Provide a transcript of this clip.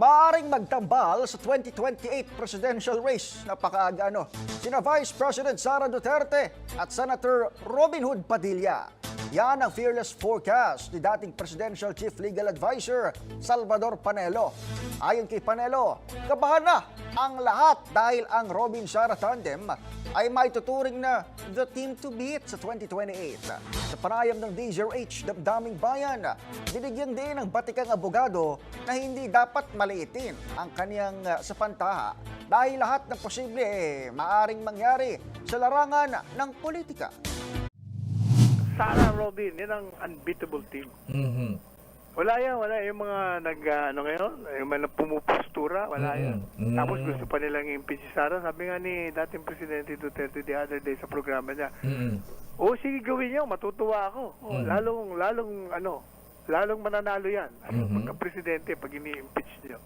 maaring magtambal sa 2028 presidential race. Napakaaga ano. Sina Vice President Sara Duterte at Senator Robin Hood Padilla. Yan ang fearless forecast ni dating Presidential Chief Legal Advisor Salvador Panelo. Ayon kay Panelo, kabahan na ang lahat dahil ang Robin Sara tandem ay may tuturing na the team to beat sa 2028. Sa panayam ng DZRH Damdaming Bayan, binigyan din ng batikang abogado na hindi dapat maliitin ang kaniyang uh, sapantaha dahil lahat ng posible eh, maaring mangyari sa larangan ng politika. Sarah Robin, yan ang unbeatable team. Mhm. Wala yan, wala yung mga nag, ah, ano ngayon, yung mga pumupostura, wala Mm-mm. yan. Mm. Tapos gusto pa nilang impeach si Sara. Sabi nga ni dating Presidente Duterte the other day sa programa niya, Mhm. oh sige gawin niyo, matutuwa ako. Oh, Mm. Lalong, lalong, ano, lalong mananalo yan. Mhm. pagka-presidente pag ini-impeach niyo.